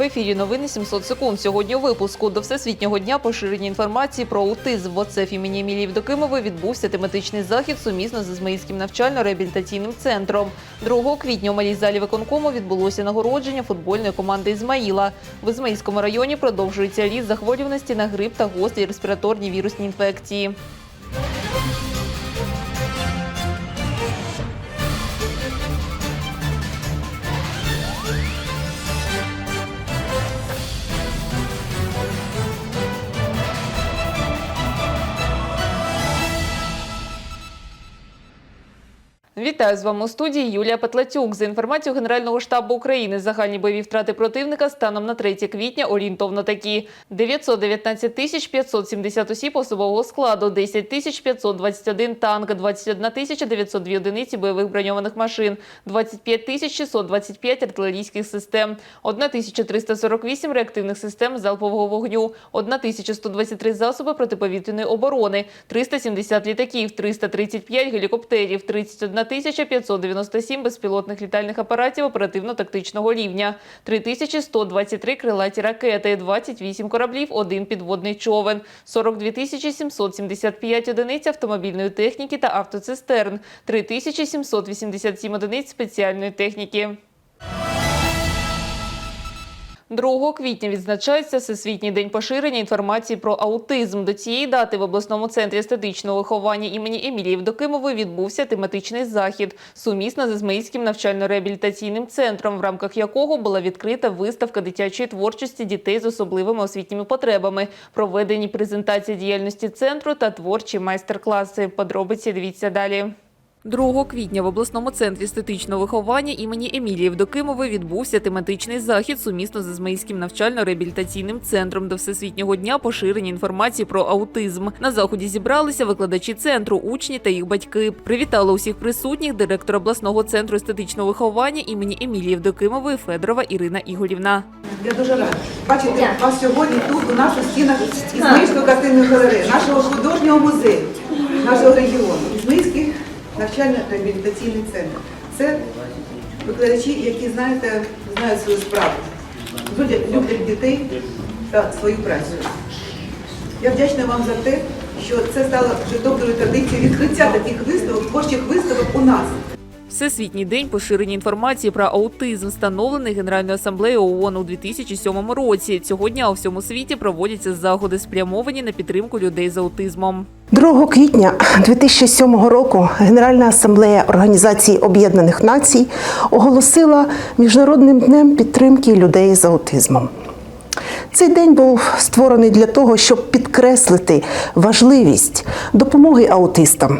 В ефірі новини 700 секунд. Сьогодні у випуску до Всесвітнього дня поширення інформації про аутизм. В ОЦЕФ імені Емілії Вдокимової відбувся тематичний захід сумісно з Ізмаїльським навчально-реабілітаційним центром. 2 квітня у малій залі виконкому відбулося нагородження футбольної команди Ізмаїла. В Ізмаїльському районі продовжується ріст захворюваності на грип та гострі респіраторні вірусні інфекції. Вітаю з вами у студії Юлія Петлатюк. За інформацією Генерального штабу України, загальні бойові втрати противника станом на 3 квітня орієнтовно такі: 919 тисяч 570 осіб особового складу, 10 тисяч 521 танк, 21 тисяча 902 одиниці бойових броньованих машин, 25 тисяч 625 артилерійських систем, 1348 реактивних систем залпового вогню, 1123 засоби протиповітряної оборони, 370 літаків, 335 гелікоптерів, 31 тисяча 597 безпілотних літальних апаратів оперативно-тактичного рівня, 3123 крилаті ракети, 28 кораблів, один підводний човен, 42 тисячі 775 одиниць автомобільної техніки та автоцистерн, 3787 одиниць спеціальної техніки. 2 квітня відзначається Всесвітній день поширення інформації про аутизм. До цієї дати в обласному центрі естетичного виховання імені Емілії Вдокимової відбувся тематичний захід сумісно з Ізмаїльським навчально-реабілітаційним центром, в рамках якого була відкрита виставка дитячої творчості дітей з особливими освітніми потребами, проведені презентації діяльності центру та творчі майстер-класи. Подробиці дивіться далі. 2 квітня в обласному центрі естетичного виховання імені Емілії Вдокимової відбувся тематичний захід сумісно з Ізмаїльським навчально-реабілітаційним центром до Всесвітнього дня поширення інформації про аутизм. На заході зібралися викладачі центру, учні та їх батьки. Привітала усіх присутніх директор обласного центру естетичного виховання імені Емілії Вдокимової Федорова Ірина Ігорівна. Я дуже рада бачити вас сьогодні тут, у нас у стінах Ізмаїльської картинної галереї, нашого художнього музею, нашого регіону. Ізмаїльський навчально-реабілітаційний центр. Це викладачі, які знаєте, знають свою справу, люблять, дітей та свою працю. Я вдячна вам за те, що це стало вже доброю традицією відкриття таких виставок, творчих виставок у нас. Всесвітній день поширення інформації про аутизм встановлений Генеральною асамблеєю ООН у 2007 році. Цього дня у всьому світі проводяться заходи, спрямовані на підтримку людей з аутизмом. 2 квітня 2007 року Генеральна асамблея Організації Об'єднаних Націй оголосила Міжнародним днем підтримки людей з аутизмом. Цей день був створений для того, щоб підкреслити важливість допомоги аутистам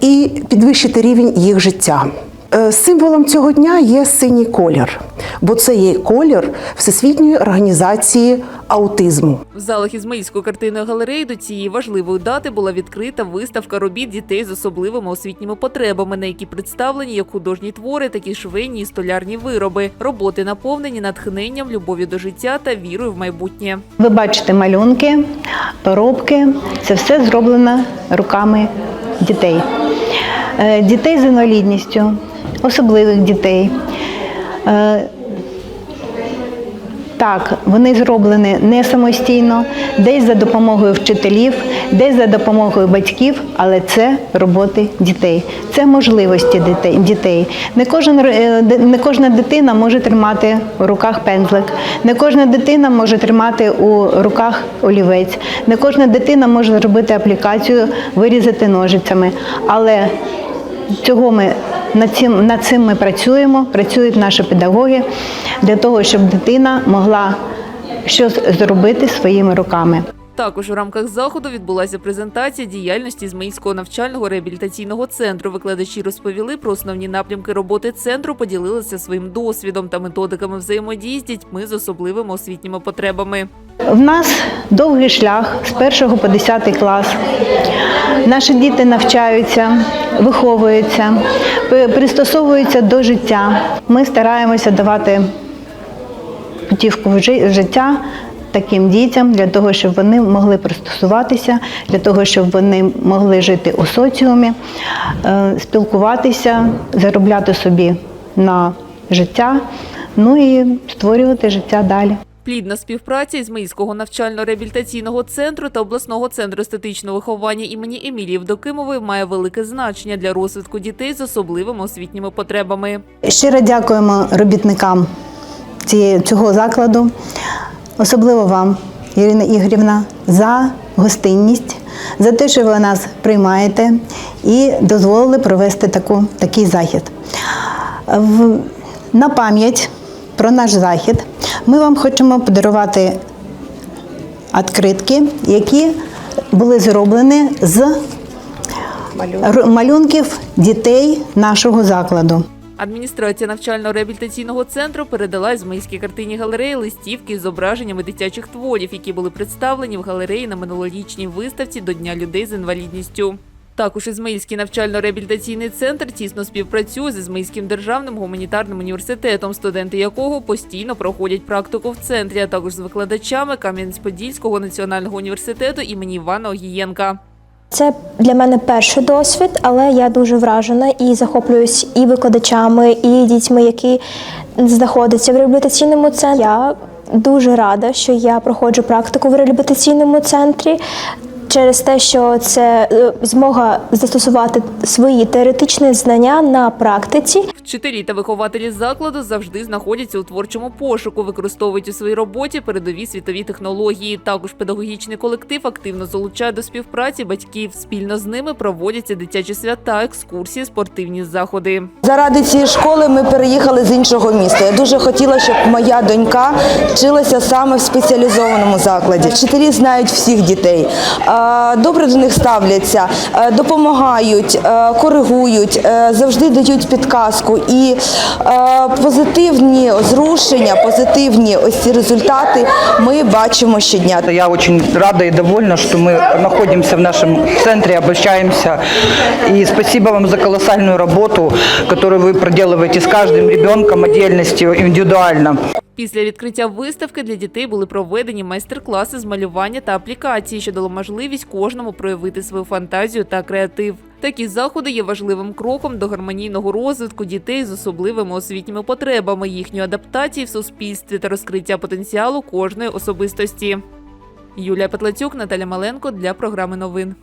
і підвищити рівень їх життя. Е, Символом цього дня є синій колір, бо це є колір Всесвітньої організації аутизму. В залах Ізмаїльської картинної галереї до цієї важливої дати була відкрита виставка робіт дітей з особливими освітніми потребами, на які представлені як художні твори, так і швейні і столярні вироби. Роботи наповнені натхненням, любов'ю до життя та вірою в майбутнє. Ви бачите малюнки, поробки. Це все зроблено руками дітей. Е, Дітей з інвалідністю, особливих дітей. Так, вони зроблені не самостійно, десь за допомогою вчителів, десь за допомогою батьків, але це роботи дітей, це можливості дітей. Не, кожен, е, не кожна дитина може тримати у руках пензлик, не кожна дитина може тримати у руках олівець, не кожна дитина може зробити аплікацію, вирізати ножицями. Але Цього ми над цим, над цим ми працюємо, працюють наші педагоги для того, щоб дитина могла щось зробити своїми руками. Також у рамках заходу відбулася презентація діяльності Ізмаїльського навчального реабілітаційного центру. Викладачі розповіли про основні напрямки роботи центру, поділилися своїм досвідом та методиками взаємодії з дітьми з особливими освітніми потребами. В нас довгий шлях з 1 по 10 клас. Наші діти навчаються, виховуються, пи- пристосовуються до життя. Ми стараємося давати путівку в життя таким дітям для того, щоб вони могли пристосуватися, для того, щоб вони могли жити у соціумі, е, спілкуватися, заробляти собі на життя, ну і створювати життя далі. Плідна співпраця Ізмаїльського навчально-реабілітаційного центру та обласного центру естетичного виховання імені Емілії Вдокимової має велике значення для розвитку дітей з особливими освітніми потребами. Щиро дякуємо робітникам цього закладу, особливо вам, Ірина Ігорівна, за гостинність, за те, що ви нас приймаєте і дозволили провести таку, такий захід. В, на пам'ять про наш захід ми вам хочемо подарувати відкритки, які були зроблені з малюнків дітей нашого закладу. Адміністрація навчально-реабілітаційного центру передала Ізмаїльській картині галереї листівки з зображеннями дитячих творів, які були представлені в галереї на минулорічній виставці до Дня людей з інвалідністю. Також Ізмаїльський навчально-реабілітаційний центр тісно співпрацює з Ізмаїльським державним гуманітарним університетом, студенти якого постійно проходять практику в центрі, а також з викладачами Кам'янець-Подільського національного університету імені Івана Огієнка. Це для мене перший досвід, але я дуже вражена і захоплююсь і викладачами, і дітьми, які знаходяться в реабілітаційному центрі. Я дуже рада, що я проходжу практику в реабілітаційному центрі. Через те, що це е, змога застосувати свої теоретичні знання на практиці, Вчителі та вихователі закладу завжди знаходяться у творчому пошуку, використовують у своїй роботі передові світові технології. Також педагогічний колектив активно залучає до співпраці батьків. Спільно з ними проводяться дитячі свята, екскурсії, спортивні заходи. Заради цієї школи ми переїхали з іншого міста. Я дуже хотіла, щоб моя донька вчилася саме в спеціалізованому закладі. Вчителі знають всіх дітей, добре до них ставляться, е, допомагають, е, коригують, е, завжди дають підказку. І е, позитивні зрушення, позитивні ось ці результати ми бачимо щодня. Я очень рада и довольна, что мы находимся в нашем центре, обучаемся. И спасибо вам за колоссальную работу, которую вы проделываете с каждым ребенком отдельностью, индивидуально. Після відкриття виставки для дітей були проведені майстер-класи з малювання та аплікації, що дало можливість кожному проявити свою фантазію та креатив. Такі заходи є важливим кроком до гармонійного розвитку дітей з особливими освітніми потребами, їхньої адаптації в суспільстві та розкриття потенціалу кожної особистості. Юлія Петлацюк, Наталя Маленко для програми новин.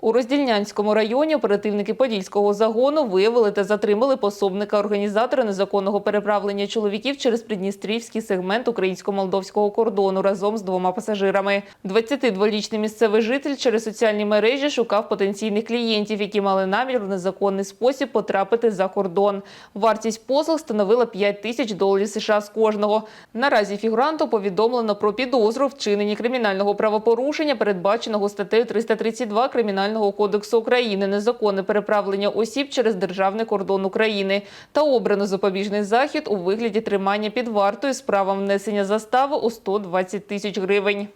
У Роздільнянському районі оперативники Подільського загону виявили та затримали пособника організатора незаконного переправлення чоловіків через придністрівський сегмент українсько-молдовського кордону разом з двома пасажирами. 22-річний місцевий житель через соціальні мережі шукав потенційних клієнтів, які мали намір в незаконний спосіб потрапити за кордон. Вартість послуг становила 5 тисяч доларів США з кожного. Наразі фігуранту повідомлено про підозру вчиненні кримінального правопорушення, передбаченого статтею 332 Кримінального кодексу України незаконне переправлення осіб через державний кордон України та обрано запобіжний захід у вигляді тримання під вартою з правом внесення застави у 120 тисяч гривень.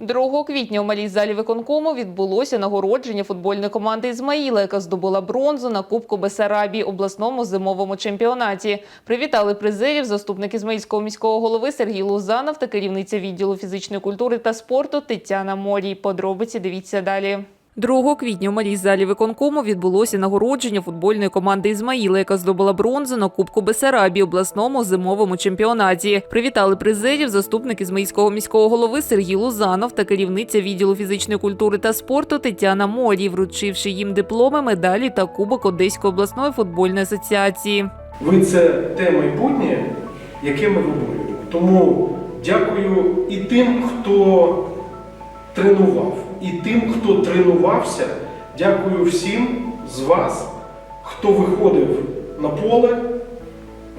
2 квітня у малій залі виконкому відбулося нагородження футбольної команди Ізмаїла, яка здобула бронзу на Кубку Бесарабії обласному зимовому чемпіонаті. Привітали призерів заступник Ізмаїльського міського голови Сергій Лузанов та керівниця відділу фізичної культури та спорту Тетяна Морій. Подробиці дивіться далі. 2 квітня у малій залі виконкому відбулося нагородження футбольної команди Ізмаїла, яка здобула бронзу на Кубку Бесарабії обласному зимовому чемпіонаті. Привітали призерів заступник Ізмаїльського міського голови Сергій Лузанов та керівниця відділу фізичної культури та спорту Тетяна Морій, вручивши їм дипломи, медалі та кубок Одеської обласної футбольної асоціації. Ви це те майбутнє, яке ми виборюємо. Тому дякую і тим, хто тренував, і тим, хто тренувався. Дякую всім з вас, хто виходив на поле,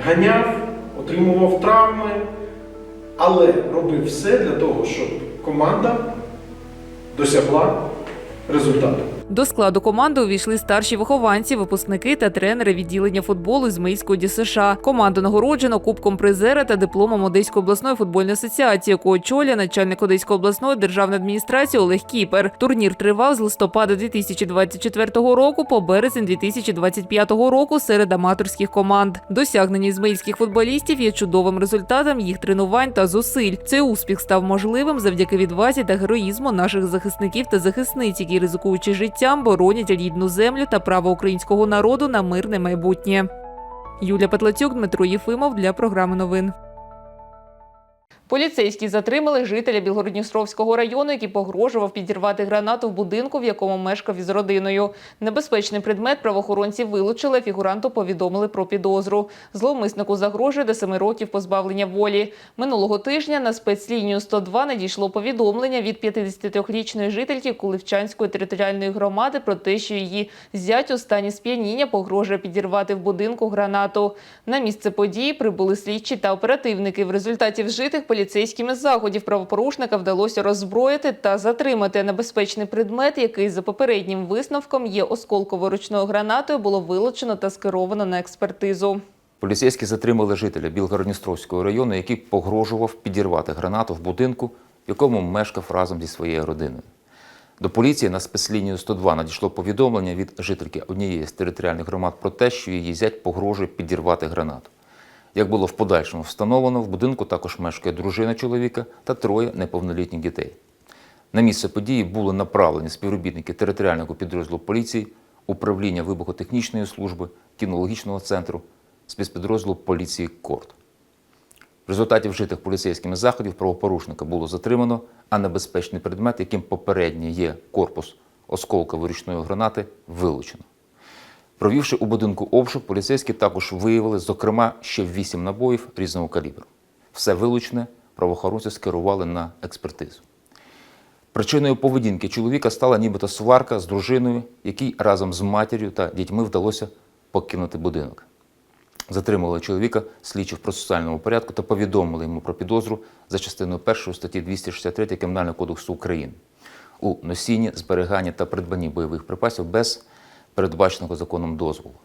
ганяв, отримував травми, але робив все для того, щоб команда досягла результату. До складу команди увійшли старші вихованці, випускники та тренери відділення футболу з Мийської ДСШ. Команду нагороджено кубком призера та дипломом Одеської обласної футбольної асоціації, яку очолює начальник Одеської обласної державної адміністрації Олег Кіпер. Турнір тривав з листопада 2024 року по березень 2025 року серед аматорських команд. Досягнення ізмаїльських футболістів є чудовим результатом їх тренувань та зусиль. Цей успіх став можливим завдяки відвазі та героїзму наших захисників та захисниць, які ризикуючи життям, боронять рідну землю та право українського народу на мирне майбутнє. Юлія Петлацюк, Дмитро Єфимов для програми новин. Поліцейські затримали жителя Білгородністровського району, який погрожував підірвати гранату в будинку, в якому мешкав із родиною. Небезпечний предмет правоохоронці вилучили, фігуранту повідомили про підозру. Зловмиснику загрожує до 7 років позбавлення волі. Минулого тижня на спецлінію 102 надійшло повідомлення від 53-річної жительки Куливчанської територіальної громади про те, що її зять у стані сп'яніння погрожує підірвати в будинку гранату. На місце події прибули слідчі та оперативники. В результаті вжитих поліцейськими заходів правопорушника вдалося роззброїти та затримати небезпечний предмет, який за попереднім висновком є осколково-ручною гранатою, було вилучено та скеровано на експертизу. Поліцейські затримали жителя Білгородністровського району, який погрожував підірвати гранату в будинку, в якому мешкав разом зі своєю родиною. До поліції на спецлінію 102 надійшло повідомлення від жительки однієї з територіальних громад про те, що її зять погрожує підірвати гранату. Як було в подальшому встановлено, в будинку також мешкає дружина чоловіка та троє неповнолітніх дітей. На місце події були направлені співробітники територіального підрозділу поліції, управління вибухотехнічної служби, кінологічного центру, спецпідрозділу поліції Корт. В результаті вжитих поліцейськими заходів правопорушника було затримано, а небезпечний предмет, яким попередньо є корпус осколкової ручної гранати, вилучено. Провівши у будинку обшук, поліцейські також виявили, зокрема, ще вісім набоїв різного калібру. Все вилучене правоохоронці скерували на експертизу. Причиною поведінки чоловіка стала нібито сварка з дружиною, якій разом з матір'ю та дітьми вдалося покинути будинок. Затримали чоловіка слідчі в процесуальному порядку та повідомили йому про підозру за частиною 1 статті 263 Кримінального кодексу України у носінні, зберіганні та придбанні бойових припасів без передбаченого законом дозволу.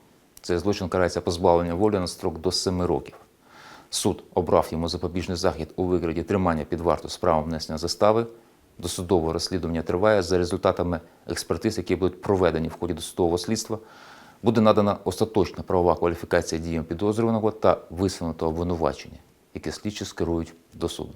Цей злочин карається позбавлення волі на строк до 7 років. Суд обрав йому запобіжний захід у вигляді тримання під варту з правом внесення застави. Досудове розслідування триває за результатами експертиз, які будуть проведені в ході досудового слідства. Буде надана остаточна правова кваліфікація діям підозрюваного та висунуто обвинувачення, яке слідчі скерують до суду.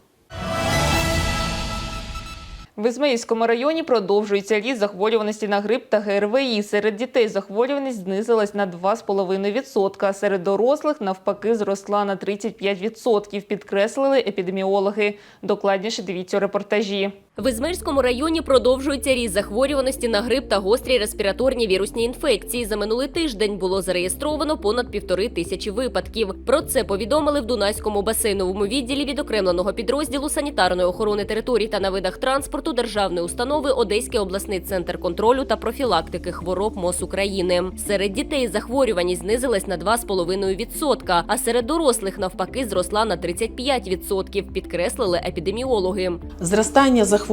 В Ізмаїльському районі продовжується ріст захворюваності на грип та ГРВІ. Серед дітей захворюваність знизилась на 2,5%, а серед дорослих навпаки зросла на 35%, підкреслили епідеміологи. Докладніше дивіться у репортажі. В Ізмирському районі продовжується ріст захворюваності на грип та гострі респіраторні вірусні інфекції. За минулий тиждень було зареєстровано понад півтори тисячі випадків. Про це повідомили в Дунайському басейновому відділі відокремленого підрозділу санітарної охорони територій та на видах транспорту державної установи Одеський обласний центр контролю та профілактики хвороб МОЗ України. Серед дітей захворюваність знизилась на 2,5%, а серед дорослих навпаки зросла на 35%, підкреслили епідеміологи. Зростання захворюваності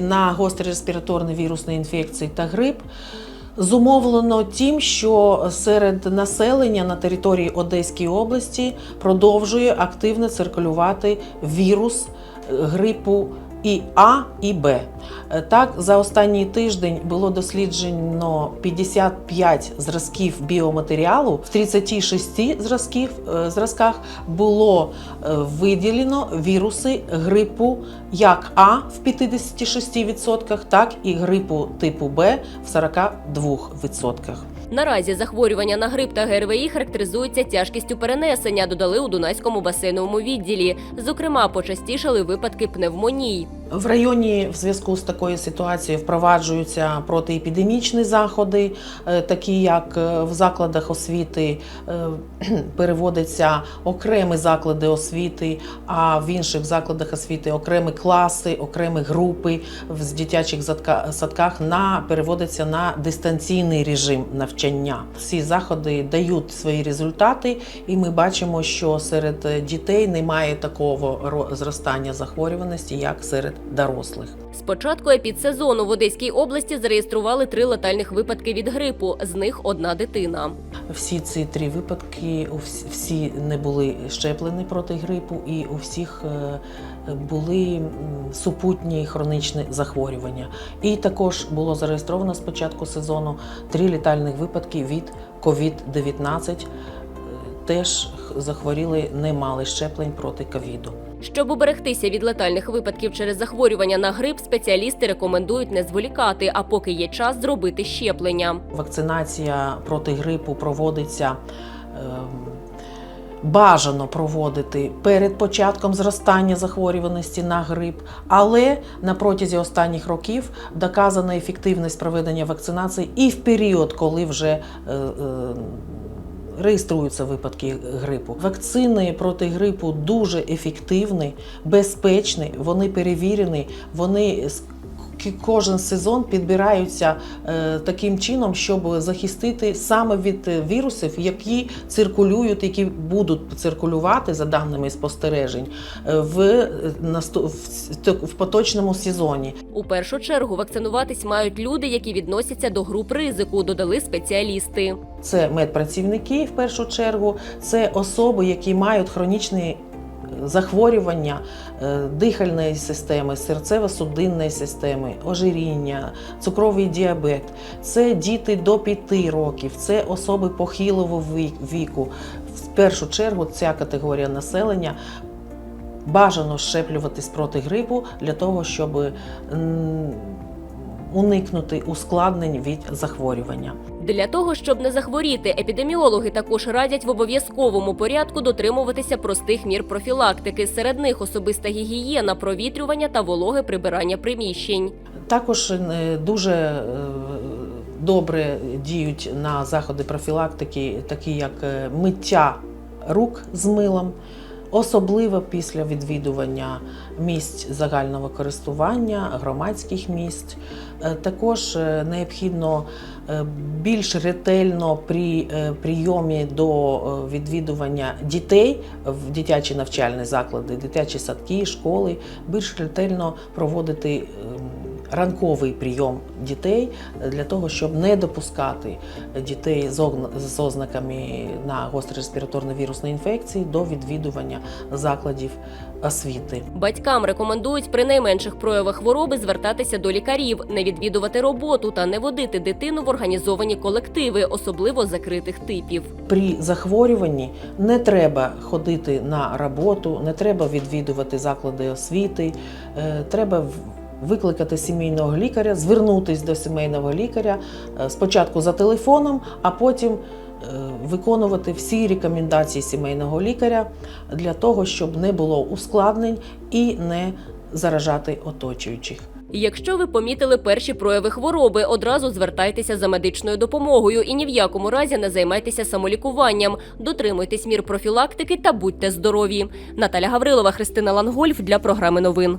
на гострі респіраторні вірусні інфекції та грип зумовлено тим, що серед населення на території Одеської області продовжує активно циркулювати вірус е, грипу і А, і Б. Е, Так, за останній тиждень було досліджено 55 зразків біоматеріалу. В 36 зразків, е, зразках було е, виділено віруси грипу як А в 56%, так і грипу типу Б в 42%. Наразі захворювання на грип та ГРВІ характеризуються тяжкістю перенесення, додали у Дунайському басейновому відділі. Зокрема, почастішали випадки пневмоній. В районі в зв'язку з такою ситуацією впроваджуються протиепідемічні заходи, е, такі як е, в закладах освіти е, переводяться окремі заклади освіти, а в інших закладах освіти окремі класи, окремі групи в дитячих садках на переводяться на дистанційний режим навчання. Ці заходи дають свої результати, і ми бачимо, що серед дітей немає такого ро- зростання захворюваності, як серед дорослих. З початку епідсезону в Одеській області зареєстрували три летальних випадки від грипу. З них одна дитина. Всі ці три випадки всі не були щеплені проти грипу, і у всіх е, були супутні хронічні захворювання. І також було зареєстровано з початку сезону три літальних випадки від COVID-19. Е, Теж захворіли, не мали щеплень проти ковіду. Щоб уберегтися від летальних випадків через захворювання на грип, спеціалісти рекомендують не зволікати, а поки є час зробити щеплення. Вакцинація проти грипу проводиться ем, бажано проводити перед початком зростання захворюваності на грип, але на протязі останніх років доказана ефективність проведення вакцинації і в період, коли вже е, е, реєструються випадки грипу. Вакцини проти грипу дуже ефективні, безпечні, вони перевірені, вони кожен сезон підбираються е, таким чином, щоб захистити саме від вірусів, які циркулюють, які будуть циркулювати за даними спостережень е, в, е, в, в поточному сезоні. У першу чергу вакцинуватись мають люди, які відносяться до груп ризику, додали спеціалісти. Це медпрацівники в першу чергу, це особи, які мають хронічні захворювання е, дихальної системи, серцево-судинної системи, ожиріння, цукровий діабет. Це діти до 5 років, це особи похилого віку. В першу чергу ця категорія населення бажано щеплюватись проти грипу для того, щоб уникнути ускладнень від захворювання. Для того, щоб не захворіти, епідеміологи також радять в обов'язковому порядку дотримуватися простих мір профілактики. Серед них особиста гігієна, провітрювання та вологе прибирання приміщень. Також е, дуже е, добре діють на заходи профілактики, такі як е, миття рук з милом, особливо після відвідування місць загального користування, громадських місць. Е, Також е, необхідно е, більш ретельно при прийомі до відвідування дітей в дитячі навчальні заклади, дитячі садки, школи, більш ретельно проводити ем, ранковий прийом дітей для того, щоб не допускати дітей з ознаками на гострі респіраторно вірусної інфекції до відвідування закладів освіти. Батькам рекомендують при найменших проявах хвороби звертатися до лікарів, не відвідувати роботу та не водити дитину в організовані колективи, особливо закритих типів. При захворюванні не треба ходити на роботу, не треба відвідувати заклади освіти, е, треба викликати сімейного лікаря, звернутися до сімейного лікаря е, спочатку за телефоном, а потім е, виконувати всі рекомендації сімейного лікаря для того, щоб не було ускладнень і не заражати оточуючих. Якщо ви помітили перші прояви хвороби, одразу звертайтеся за медичною допомогою і ні в якому разі не займайтеся самолікуванням. Дотримуйтесь мір профілактики та будьте здорові. Наталя Гаврилова, Христина Лангольф для програми новин.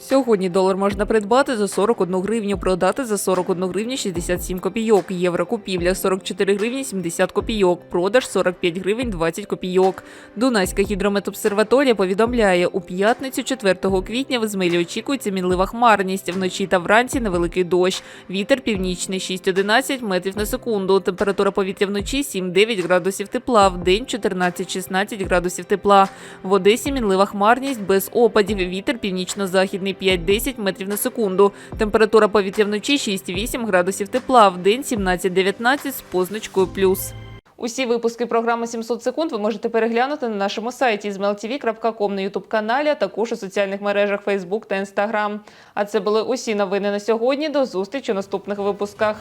Сьогодні долар можна придбати за 41 гривню, продати за 41 гривню 67 копійок. Євро купівля 44 гривні 70 копійок, продаж 45 гривень 20 копійок. Дунайська гідрометобсерваторія повідомляє, у п'ятницю 4 квітня в Ізмаїлі очікується мінлива хмарність. Вночі та вранці невеликий дощ. Вітер північний 6-11 метрів на секунду. Температура повітря вночі 7-9 градусів тепла, в день 14-16 градусів тепла. В Одесі мінлива хмарність без опадів. Вітер північно-західний 5-10 метрів на секунду. Температура повітря вночі 6-8 градусів тепла, в день 17-19 з позначкою плюс. Усі випуски програми 700 секунд ви можете переглянути на нашому сайті zmeltv.com на ютуб-каналі, а також у соціальних мережах Facebook та Instagram. А це були усі новини на сьогодні. До зустрічі у наступних випусках.